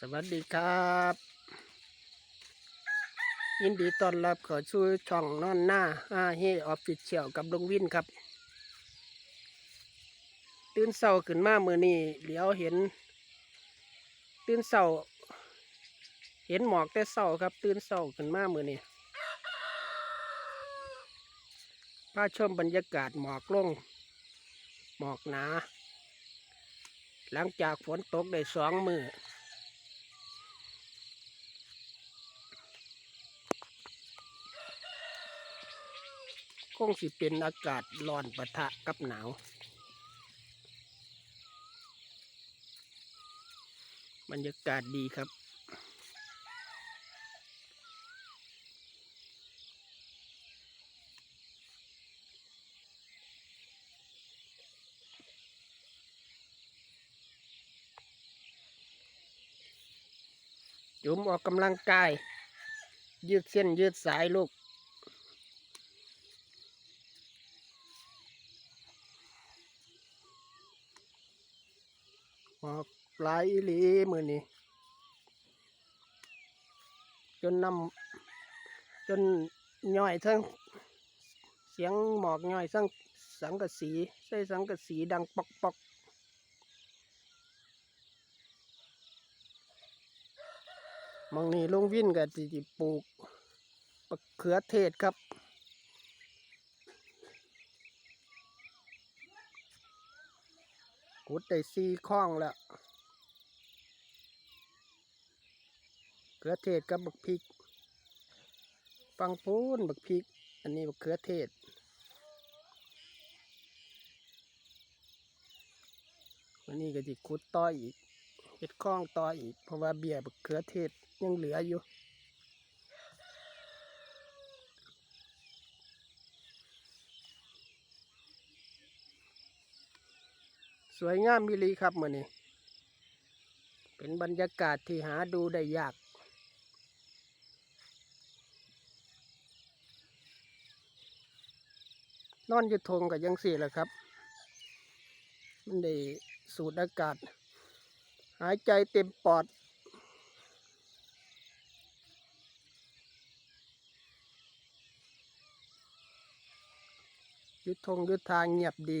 สวัสดีครับ ยินดีต้อนรับเขอสู่ช่องนอนหน้าอาเฮออฟฟิเชียลกับลุงวินครับ ตื่นเศร้าขึ้นมามือนี้เดี๋ยวเห็น ตื่นเศร้า เห็นหมอกแต่เศร้าครับ ตื่นเศร้าขึ้นมามือนี้พาชมบรรยากาศหมอกลง หมอกหนา หลังจากฝนตกได้สองมือ คงสิเป็นอากาศร้อนปะทะกับหนาวบรรยากาศดีครับ จุ่มออกกำลังกาย ยืดเส้นยืดสายลูก ออกหลายอีหลีมือนี้ จนนำจนย่อยทั้งเสียงหมอกย่อยทั้งสังกะสีใส่สังกะสีดังปอกปอกมองนี่ลุงวินกับจิปลูกมะเขือเทศครับ กุดได้ซีข้องแล้วเขือเทศกับบักพริก ฟังปูนบักพริก อันนี้บักเขือเทศวันนี้ก็จิคุดต่ออีกเห็ดข้องต่ออีก เพราะว่าเบียร์บักเขือเทศยังเหลืออยู่ สวยงามมิลีครับมือนี้เป็นบรรยากาศที่หาดูได้ยากนอนอยู่ทงกับยังสี่แหละครับ มันได้สูดอากาศ หายใจเต็มปอด ยุดทงยุดทางเงียบดี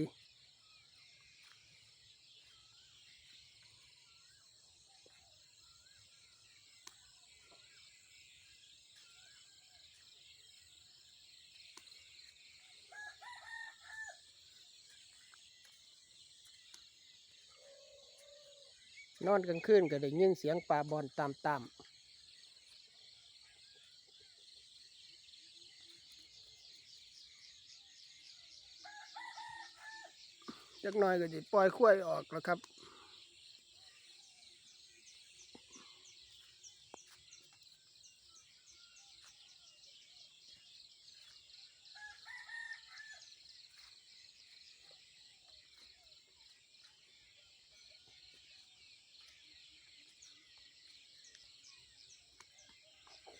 นอนกลางคืนก็ได้ยินเสียงปลาบอลตามตามจักหน่อยก็จะปล่อยขั้วยออกแล้วครับ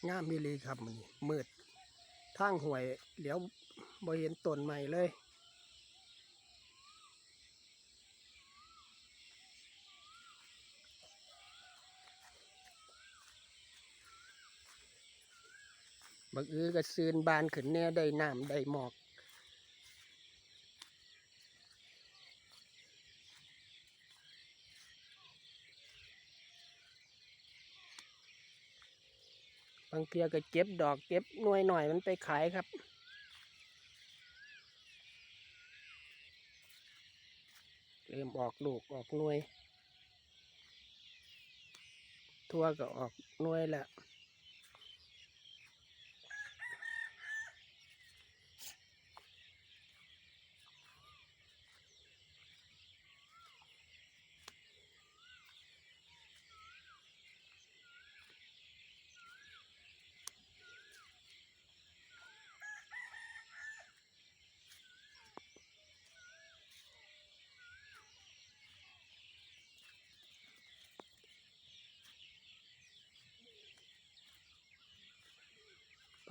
งามมิลีครับมันมืดทางห่วยเหลียวบ่เห็นต้นใหม่เลยบักอือก็ซืนบานขึ้นแน่ได้น้ำได้หมอกางเพียก็เก็บดอกเก็บหน่วยหน่อยมันไปขายครับเริ่มออกลูกออกหน่วย ทั่วก็ออกหน่วยแหละ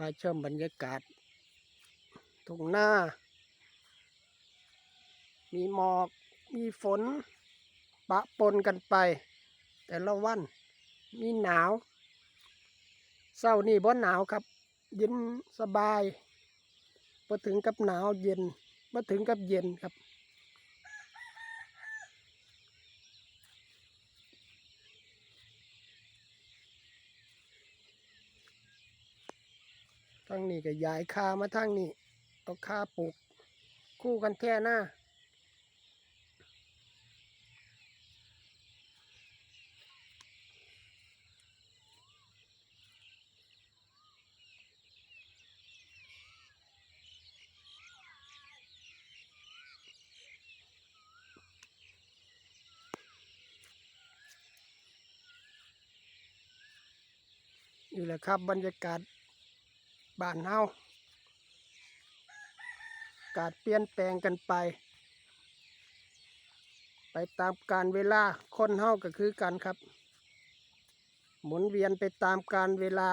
าชมบรรยากาศทุ่งหน้า มีหมอก มีฝน ปะปนกันไป แต่ละวัน มีหนาว เศร้านี่บ่หนาวครับ เย็นสบายพอถึงกับหนาวเย็นมาถึงกับเย็นครับางนี้ก็ย้ายคามาทางนี้เอาคาปลูกคู่กันแท่หน้านี่แหละครับบรรยากาศ บ้านเฮาอากาศเปลี่ยนแปลงกันไป ไปตามการเวลาคนเฮาก็คือกันครับ หมุนเวียนไปตามการเวลา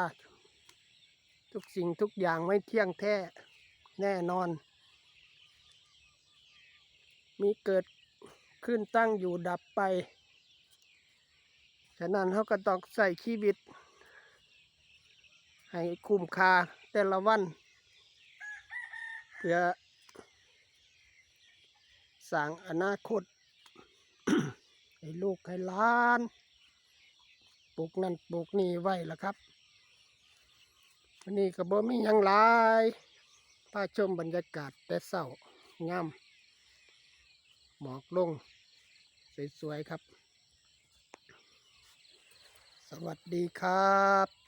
ทุกสิ่งทุกอย่างไม่เที่ยงแท้แน่นอน มีเกิดขึ้นตั้งอยู่ดับไปฉะนั้นเขาก็ต้องใส่ชีวิต ให้คุ้มค่า แต่ละวัน เพื่อสร้างอนาคต ให้ลูกให้หล้านปลูกนั่นปลูกนี่ไว้ละครับวันนี้ก็บ่มียังหลายพาชมบรรยากาศแต่เศร้างามหมอกลง สวย ๆ ครับ สวัสดีครับ